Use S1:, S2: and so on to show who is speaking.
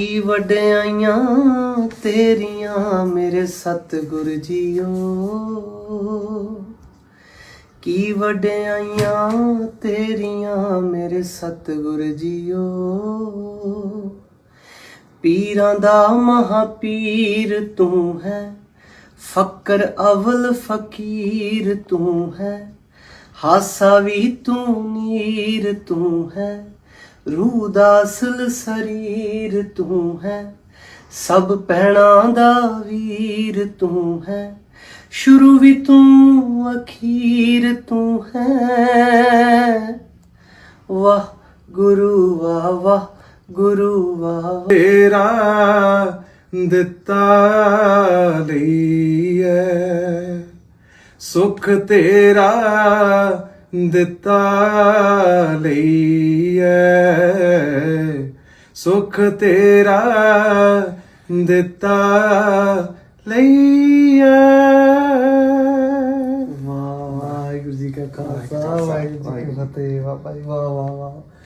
S1: ਕੀ ਵਡਿਆਈਆਂ ਤੇਰੀਆਂ ਮੇਰੇ ਸਤਿਗੁਰ ਜੀਓ? ਕੀ ਵਡਿਆਈਆਂ ਤੇਰੀਆਂ ਮੇਰੇ ਸਤਿਗੁਰ ਜੀਓ? ਪੀਰਾਂ ਦਾ ਮਹਾਪੀਰ ਤੂੰ ਹੈ, ਫਕਰ ਅਵਲ ਫਕੀਰ ਤੂੰ ਹੈ, ਹਾਸਾ ਵੀ ਤੂੰ ਨੀਰ ਤੂੰ ਹੈ। ਰੂਹ ਦਾ ਅਸਲ ਸਰੀਰ ਤੂੰ ਹੈ, ਸਭ ਪਹਿਣਾ ਦਾ ਵੀਰ ਤੂੰ ਹੈ, ਸ਼ੁਰੂ ਵੀ ਤੂੰ, ਅਖੀਰ ਤੂੰ ਹੈ। ਵਾਹ ਗੁਰੂ, ਵਾਹ ਵਾਹ ਗੁਰੂ, ਵਾਹ
S2: ਤੇਰਾ ਦਿੱਤਾ ਲਈਏ ਸੁਖ ਤੇਰਾ ਦਿੱਤਾ ਲਈਏ ਸੁਖ ਤੇਰਾ ਦਿੱਤਾ ਲਈਏ
S1: ਵਾਹਿਗੁਰੂ ਜੀ ਕਾ ਖਾਲਸਾ, ਵਾਹਿਗੁਰੂ ਜੀ ਕੀ ਫਤਿਹ। ਵਾਹ ਭਾਈ, ਵਾਹ ਵਾਹ ਵਾਹ।